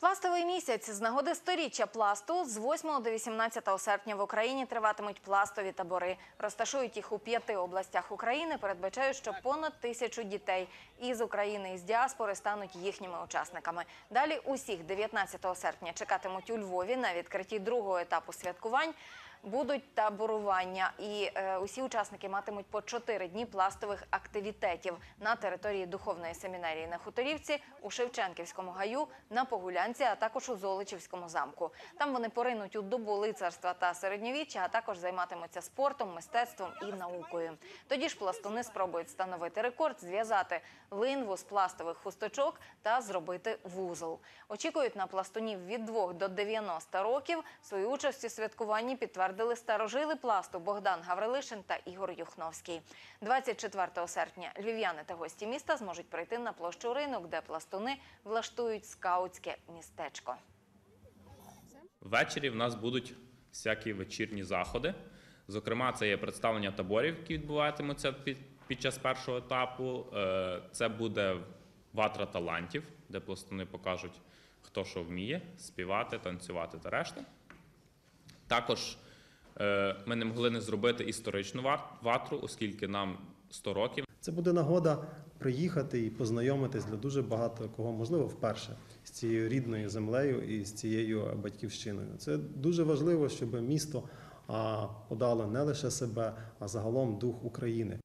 Пластовий місяць з нагоди сторіччя пласту з 8 до 18 серпня в Україні триватимуть пластові табори. Розташують їх у п'яти областях України. Передбачають, що понад тисячу дітей із України і з діаспори стануть їхніми учасниками. Далі усіх 19 серпня чекатимуть у Львові на відкритті другого етапу святкувань. Будуть таборування, і е, усі учасники матимуть по 4 дні пластових активітетів на території духовної семінарії на Хуторівці, у Шевченківському гаю, на Погулянці, а також у Золочівському замку. Там вони поринуть у добу лицарства та середньовіччя, а також займатимуться спортом, мистецтвом і наукою. Тоді ж пластуни спробують встановити рекорд, зв'язати линву з пластових хусточок та зробити вузол. Очікують на пластунів від 2 до 90 років. Свою участь у святкуванні підтвердили старожили пласту Богдан Гаврилишин та Ігор Юхновський. 24 серпня львів'яни та гості міста зможуть прийти на площу ринок, де пластуни влаштують скаутське містечко. Ввечері в нас будуть всякі вечірні заходи. Зокрема, це є представлення таборів, які відбуватимуться під, час першого етапу. Е, Це буде ватра талантів, де пластуни покажуть, хто що вміє співати, танцювати та решта. Також ми не могли не зробити історичну ват- ватру, оскільки нам 100 років. Це буде нагода приїхати і познайомитись для дуже багато кого, можливо, вперше з цією рідною землею і з цією батьківщиною. Це дуже важливо, щоб місто подало не лише себе, а загалом дух України.